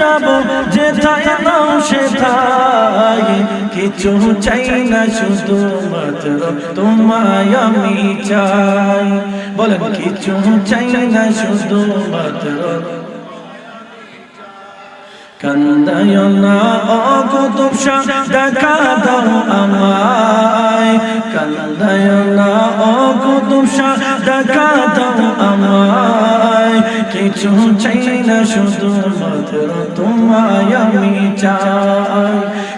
যাব যেথায় নাও সেথায় কিছু চাই না, শুধু মাত্র তোমায় আমি চাই। বলেন, কিছু চাই না, শুধু মাত্র কান্দায় না, অকুতুব শাহ, দেখা দাও আমায়। কান্দায় না, অকুতুব শাহ, দেখা দাও আমায়। কিছু চাই না, শুধু মাত্র তোমায় আমি চাই।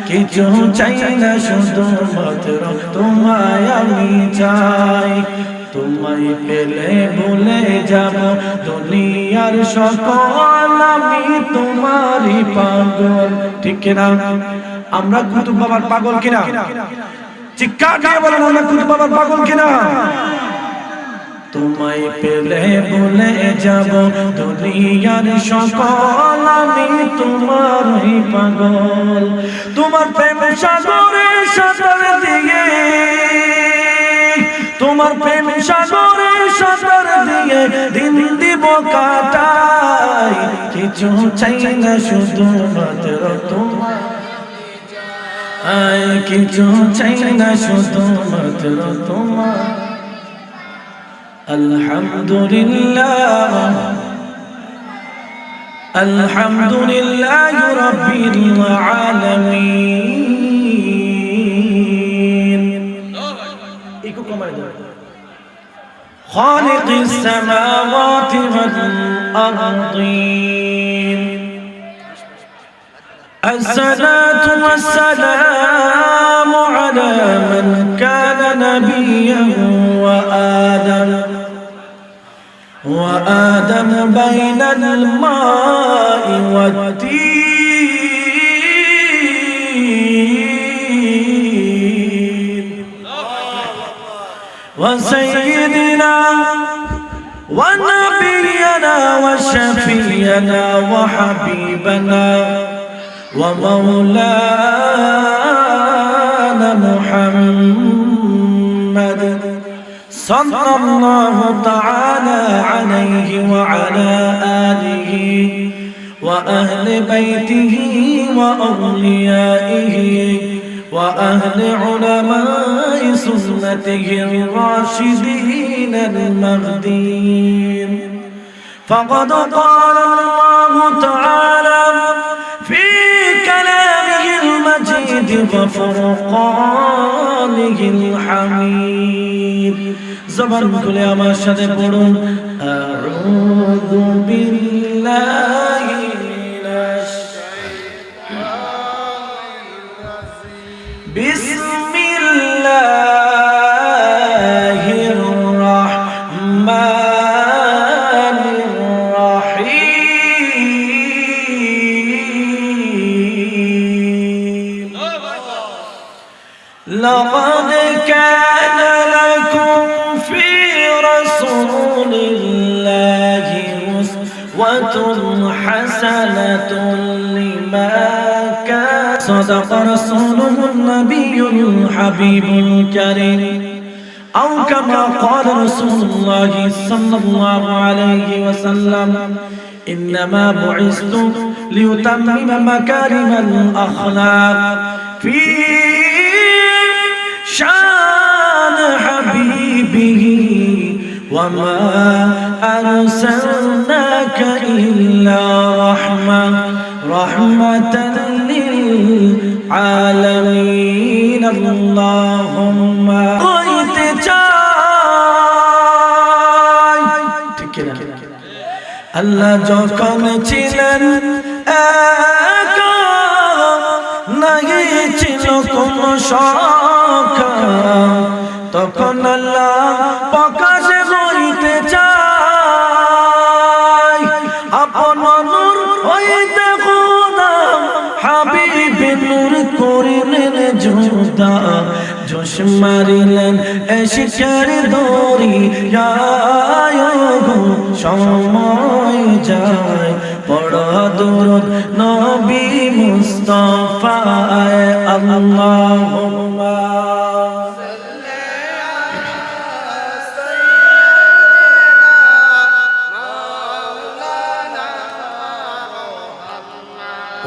কিছু চাই না, শুধু মাত্র তোমায় আমি চাই। তোমায় পেলে ভুলে যাব, দুনিয়ার সকল আমি তোমারই পাগল। ঠিক কিনা? আমরা কুতুব বাবার পাগল কিনা? চিৎকার দিয়ে বলেন, আমরা কুতুব বাবার পাগল কিনা? তোমায় পেলে বলে যাব। দুনিয়ার সকল আমি তোমারই পাগল। তোমার প্রেম সাগরে সাঁতার দিয়ে, তোমার প্রেম সাগরে সাঁতার দিয়ে দিন দিব কাটাই। কিছু চাই না শুধু মাত্র তোমার আয়, কিছু চাই না শুধু মাত্র তোমার الحمد لله الحمد لله رب العالمين. خالق السماوات والأرضين. الصلاة والسلام على من كان نبيا وآدم بين الماء والدين. وسيدنا ونبينا وشفينا وحبيبنا ومولانا محمد صلى الله تعالى عليه وعلى آله وأهل بيته وأوليائه وأهل علماء سنته الراشدين المهديين. فقد قال الله تعالى في كلامه المجيد وفرقانه الحميد. জবান খুলে আমার সাথে পড়ুন। আর বিল্লাহ। حسنة لمن كان صدق رسوله النبي الحبيب الكريم أو كما قال رسول الله صلى الله عليه وسلم إنما بعثت ليتمم مكارم الأخلاق في شان وما أرسلناك إلا رحمة رحمة للعالمين اللهم قيت চাই ঠিক না আল্লাহ যখন ছিলেন একা নাই ছিল কোন সখা মারিলেন এশিকের দড়ি সময় যায় বড় দূরত নবী মুস্তফায় আল্লাহুম্মা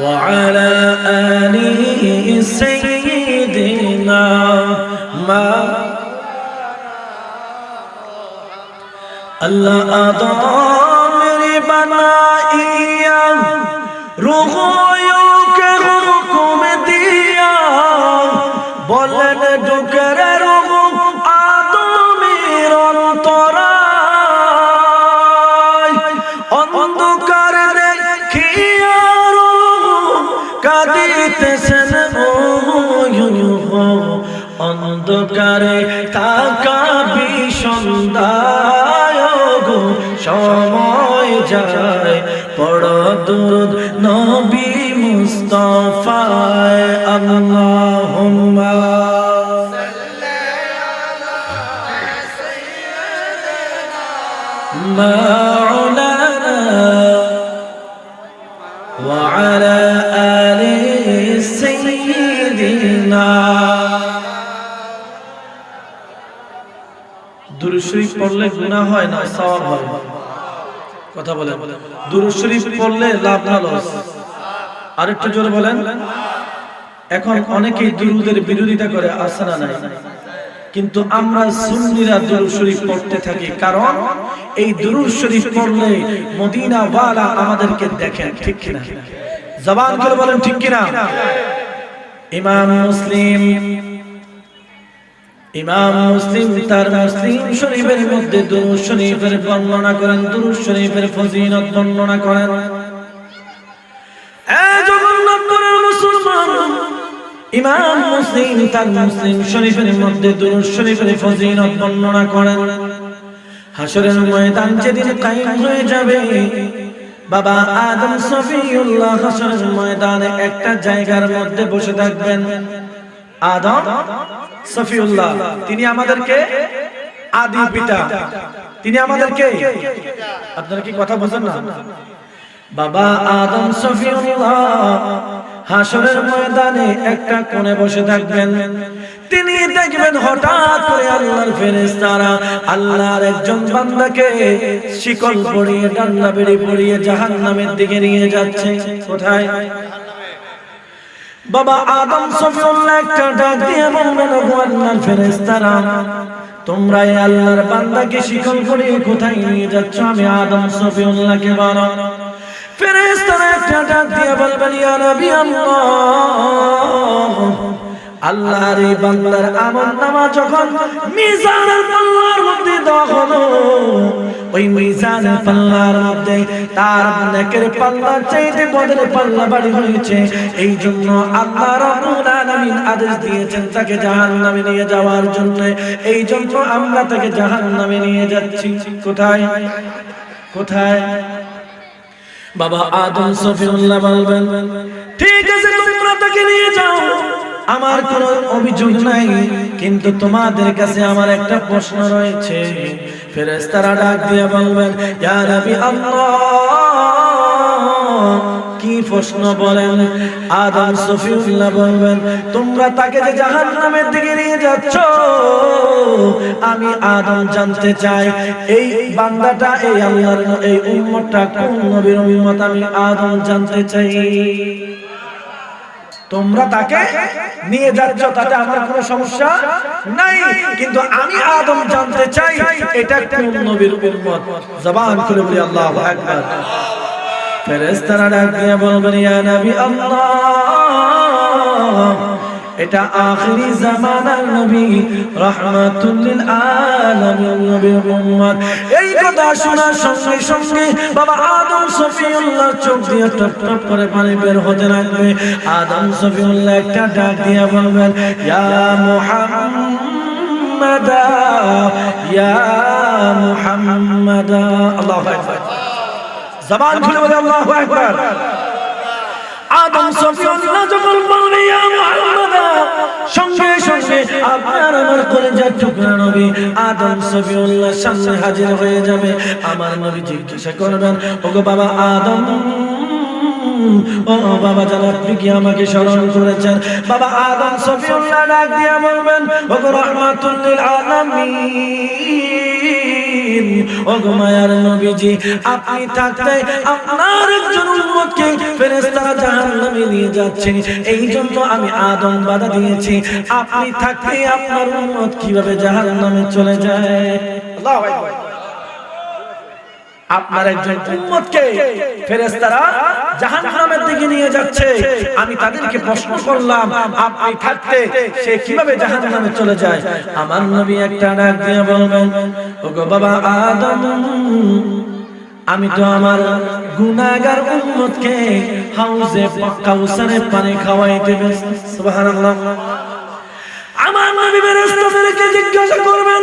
وعلى آل سيدنا محمد اللہ آدم میری بنائیا روحوں کے حکم دیا بولن ڈکر روح آدمی رنترا অন্ধকার দেখিয়া রু কাঁদিতেছে অন্ধকারে তাকাবি বিষন্দায় গো সময় যায় পড় দুরুদ নবী মুস্তাফায় আল্লাহুম্মা Love. পড়লে গুনাহ হয় না, সওয়াব হয়। কথা বলেন। দুরূদ শরীফ পড়লে লাভ না লস। আরেকটু জোরে বলেন। এখন অনেকেই দুরুদের বিরোধিতা করে আসে না নাই। কিন্তু আমরা সুন্নিরা দুরূদ শরীফ পড়তে থাকি, কারণ এই দুরূদ শরীফ পড়লে মদিনা ওয়ালা আমাদেরকে দেখেন, ঠিক কিনা? জবান করে বলেন, ঠিক কিনা? ইমাম মুসলিম ইমাম মুসলিম তার মুসলিম শরীফের মধ্যে দুরূদ শরীফের বর্ণনা করেন, দুরূদ শরীফের ফজিলত বর্ণনা করেন। ইমাম মুসলিম তার মুসলিম শরীফের মধ্যে দুরূদ শরীফের ফজিলত বর্ণনা করেন। হাসরের ময়দান যেদিন কায়েম হয়ে যাবে, বাবা আদম সফিউল্লাহ হাসরের ময়দানে একটা জায়গার মধ্যে বসে থাকবেন। আদম, সফিউল্লাহ। তিনি আমাদেরকে আদি পিতা। তিনি আমাদেরকে আপনারা কি কথা বুঝেন না? বাবা আদম, সফিউল্লাহ হাসরের ময়দানে একটা কোণে বসে থাকবেন। তিনি দেখবেন হঠাৎ করে আল্লাহর ফেরেশতারা আল্লাহর একজন বান্দাকে শিকল পরিয়ে ডান্না বেড়ে পরিয়ে জাহান্নামের দিকে নিয়ে যাচ্ছে। কোথায়? বাবা আদম সফিউল্লাহ একটা ডাক দিয়ে বলবেন আল্লাহর ফেরেশতারা, তোমরা আল্লাহর বান্দাকে শিকল করে কোথায় নিয়ে যাচ্ছ? আমি আদম সফিউল্লাহকে বলো। ফেরেশতারা একটা ডাক দিয়ে বলবেন, ইয়া নবী আল্লাহ আল্লাহর এই বান্দার আমল নামা যখন মিজানের পাল্লার মধ্যে ওই মিজানের পাল্লার মধ্যে তার নেকের পাল্লার চাইতে বদের পাল্লা বাড়ি হয়েছে। এই জন্য আল্লাহ আলামিন আদেশ দিয়েছেন তাকে জাহান্নামে নিয়ে যাওয়ার জন্য। এই জন্য আমরা তাকে জাহান্নামে নিয়ে যাচ্ছি। কোথায়? কোথায়? বাবা আদম সফিউল্লাহ বলবেন, ঠিক আছে, তোমরা তাকে নিয়ে আমার কোনো অভিযোগ নাই, কিন্তু তোমাদের কাছে আমার একটা প্রশ্ন রয়েছে। ফেরেশতারা ডাক দিয়ে বলবেন, ইয়া আল্লাহ। কি প্রশ্ন বলেন? আদম, সফিউল্লাহ বলবেন, তোমরা তাকে যে জাহান্নামের দিকে নিয়ে যাচ্ছ, আমি আদম জানতে চাই, এই বান্দাটা, এই আল্লাহর, এই উম্মতটা কোন নবীর উম্মত আমি আদম জানতে চাই? তোমরা তাকে নিয়ে যাচ্ছ, তাতে আমার কোনো সমস্যা নাই। কিন্তু আমি আদম জানতে চাই, এটা একটা নবীর উম্মত? জবান খুলে বলি, আল্লাহু আকবার। ফেরেশতারা ডাক দিয়ে বলবেন, ইয়া নবী আল্লাহ এটা আখেরি জামানার নবী, রাহমাতুল আলামিন নবীর উম্মত। এই কথা শোনার সঙ্গে সঙ্গে বাবা আদম সফিউল্লাহ চোখ দিয়ে টপ টপ করে পানি বের হতে লাগবে। আদম সফিউল্লাহ একটা ডাক দিয়ে বলবেন, ইয়া মুহাম্মাদ ইয়া মুহাম্মাদ। আল্লাহু আকবার। জবান খুলে বলে, আল্লাহু আকবার। আদম সফিউল্লাহ যখন বলবে, ইয়া মুহাম্মদ সঙ্গে সঙ্গে আপনার আমার কলেজার টুকরা নবী আদম সফিউল্লাহ সামনে হাজির হয়ে যাবে। আমার নবী জিজ্ঞাসা করবেন, ওগো বাবা আদম, ও বাবা জান আপনি কি আমাকে স্মরণ করেছেন? বাবা আদম সফিউল্লাহ ডাক দিয়ে বলবেন, ওগো রহমাতুল আলামিন। ও গো নবীজি, আপনি থাকতে আপনার একজন উম্মতকে ফেরেশতারা জাহান্নামে নিয়ে যাচ্ছে। এই জন্য আমি আদম বাধা দিয়েছি। আপনি থাকতে আপনার উম্মত কীভাবে জাহান্নামে চলে যায়? আল্লাহু আকবার। আপনার একজন উম্মতকে ফেরেশতারা জাহান্নামের দিকে নিয়ে যাচ্ছে। আমি তাদেরকে প্রশ্ন করলাম, আপনি থাকতে সে কীভাবে জাহান্নামে চলে যায়? আমার নবী একটা ডাক দিয়ে বলবেন ওগো বাবা আদম, আমি তো আমার গুনাহগার উম্মতকে হাউজে কাউসারে পানি খাওয়াইতে ব্যস্ত সুবহানাল্লাহ। আমার নবী ফেরেশতাদেরকে জিজ্ঞাসা করবেন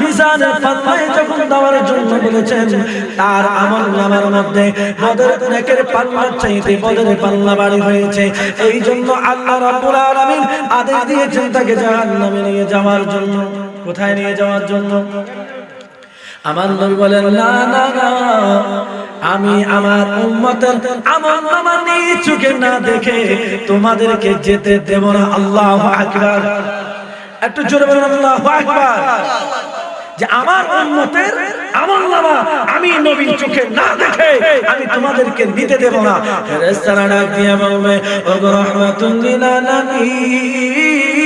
মিজানের পাল্লায় যখন দেওয়ার জন্য বলেছেন, তার আমলনামার মধ্যে বদর নেকের পাল্লার চাইতে বদরের পাল্লা বাড়ি হয়েছে। এই জন্য আল্লাহ রাব্বুল আলামিন আদেশ দিয়েছেন তাকে জাহান্নামে নিয়ে যাওয়ার জন্য। কোথায় নিয়ে যাওয়ার জন্য? আমার নবী বলেন, না না না, আমি আমার উম্মতের আমল নামা নিজ চোখে না দেখে তোমাদেরকে যেতে দেব না। আল্লাহু আকবার। একটু জোরে বলুন, আল্লাহু আকবার। যে আমার উম্মতের আমল নামা আমি নবীর চোখে না দেখে আমি তোমাদেরকে নিতে দেব না। ফেরেশতারা ডাক দিয়ে বলবে, ওগো রহমাতুন লিল আলামিন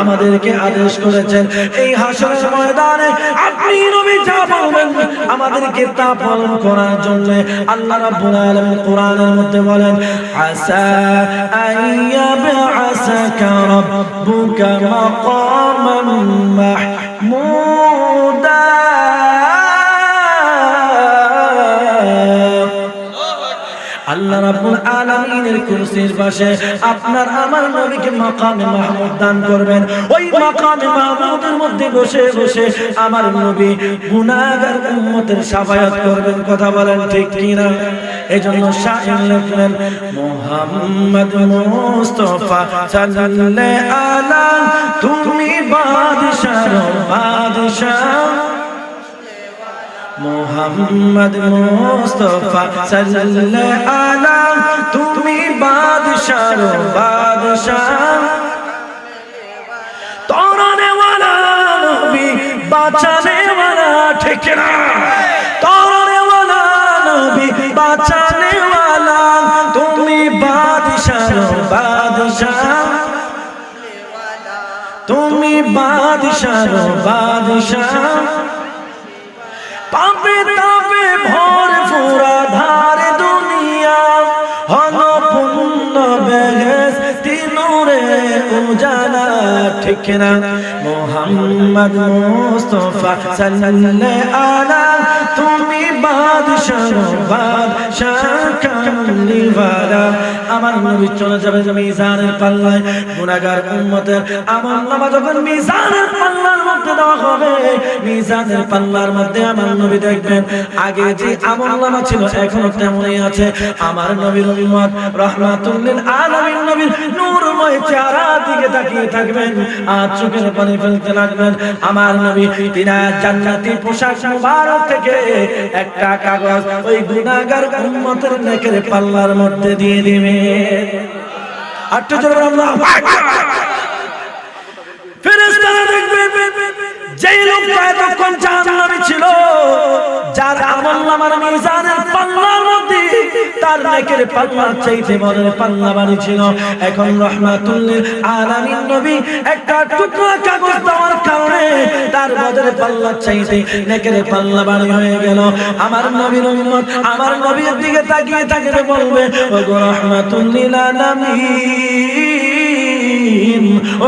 আমাদেরকে আদেশ করেছেন, এই হাসরের ময়দানে আপনি নবী যা বলবেন আমাদেরকে তা পালন করার জন্য আল্লাহ রাব্বুল আলামিন কোরআনের মধ্যে বলেন আসা আইয়াবআসাকা রাব্বুকা মাকামান মাহমুদা। আল্লাহ রাব্বুল আলামিনের কুরসির পাশে আপনার আমার নবীকে মাকামে মাহমুদ দান করবেন। ওই মাকামে মাহমুদের মধ্যে বসে বসে আমার নবী গুনাহগার উম্মতের শাফায়াত করবেন, কথা বলেন ঠিক কি না এজন্য শাইর লিখলেন মুহাম্মদ মুস্তাফা সাল্লাল্লাহু আলা, তুমি বাদশাহ বাদশাহ। মোহাম্মদ মুস্তফা সাল্লাল্লাহু আলা, তুমি বাদশাহ বাদশাহ। তরনে ওয়ালা নবী, বাঁচানে ওয়ালা, ঠিক না তরনে ওয়ালা নবী, বাঁচানে ওয়ালা, তুমি বাদশাহ বাদশাহ। তুমি বাদশাহ বাদশাহ। পাপে তাপে ভর ফুরা ধার দুনিয়া হন পূর্ণ বেহেস তিনুরে ঠিক না? মোহাম্মদ মুস্তফা আলা, তুমি বাদশাহ বাদশাহ কামলিওয়ালা আমার নবী চলে যাবে মিজানের পাল্লায়, গুনাহগার উম্মতের আমার নামা যখন মিজানের পাল্লার দেওয়া হবে। মিজানের পাল্লার মধ্যে আমার নবী দেখবেন। আগে যে ছিল, এখনও তেমনই আছে। আমার নবীর উম্মত আলামিন নবীর নূরময় চেহারা দিকে তাকিয়ে থাকবেন আর চোখের পানি ফেলতে লাগবেন। আমার নবী জান্নাতি পোশাক মুবারক থেকে একটা কাগজ ওই গুনাহগার উম্মতের নেকের পাল্লার মধ্যে দিয়ে দিবে। আটটা জোরে আল্লাহু আকবার ফেরেশতারা দেখবে যেই লোকটা এতক্ষণ জাহান্নামে ছিল, যার আমল নামার মিজানের পাল্লার মধ্যে তার নেকের পাল্লার চাইতে বড় পাল্লা বাড়ি ছিল। এখন রহমাতুল্লিল আলামিন নবী একটা টুকরা কাগজ দেওয়ার কারণে তার বদলে পাল্লা চাইতে নেকের পাল্লা বাড়ি হয়ে গেল। আমার নবীর উম্মত আমার নবীর দিকে তাকিয়ে তাকিয়ে বলবে, ওগো রহমাতুল্লিল আলামিন। ও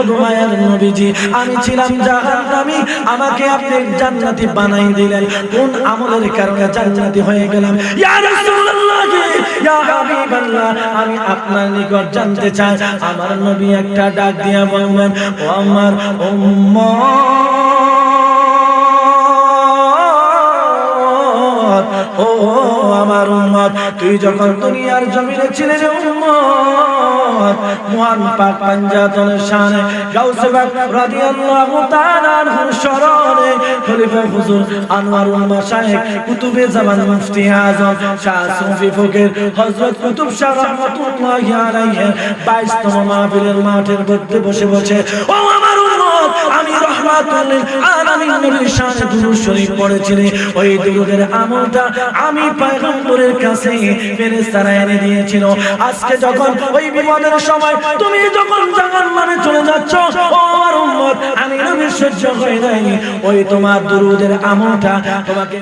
নবীজি, আমি ছিলাম আমাকে আপনি জান্নাতি বানাই দিলেন। কোন আমলের কারণে জান্নাতি হয়ে গেলাম? ইয়া রাসূলুল্লাহ, ইয়া হাবিবাল্লাহ, আমি আপনার নিকট জানতে চাই, আমার নবী একটা ডাক দিয়া বলবেন ও আমার উম্মত, ও আমার উম্মত, তুই যখন দুনিয়ার জমিনে ছিলে রে উম্মত, মহান পাক পাঞ্জাতনের শানে গাউসে পাক রাদিয়াল্লাহু তাআলা আনহুর শরণে খলিফা হুজুর আনোয়ারুল মাশায়েখ কুতুবে জামান মুফতি আজম, শাহ সুফি ফকির হযরত কুতুব শাহ রাহমাতুল্লাহি আলাইহি 22 তম মাহফিলের মাঠের মধ্যে বসে বসে, ও আমার উম্মত, আমি রহমাতুল আলামিন নবীর শানে দুরূদ শরীফ পড়েছিলেন ওই দুরূদের আমলটা আমি পয়গম্বরের কাছে ফেরেশতারা এনে দিয়েছিল। আজকে যখন ওই বিপদের সময় তুমি যখন মানে চলে যাচ্ছ, ও আমার উম্মত, আমি নবীর সহ্য হয়ে যায়নি ওই তোমার দুরুদের আমলটা তোমাকে